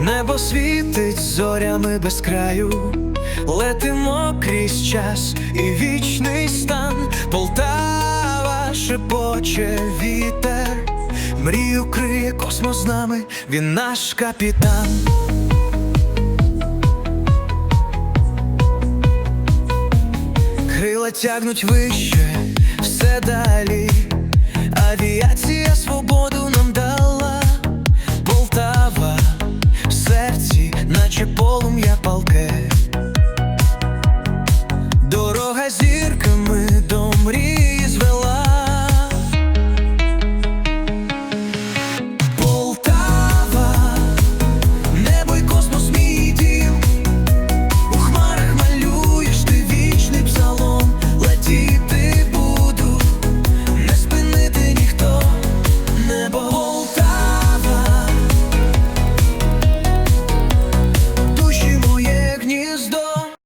Небо світить зорями без краю, летимо крізь час і вічний стан, Полтава шепоче вітер, мрію криє космос з нами, він наш капітан. Крила тягнуть вище, все далі. наче полум'я палке.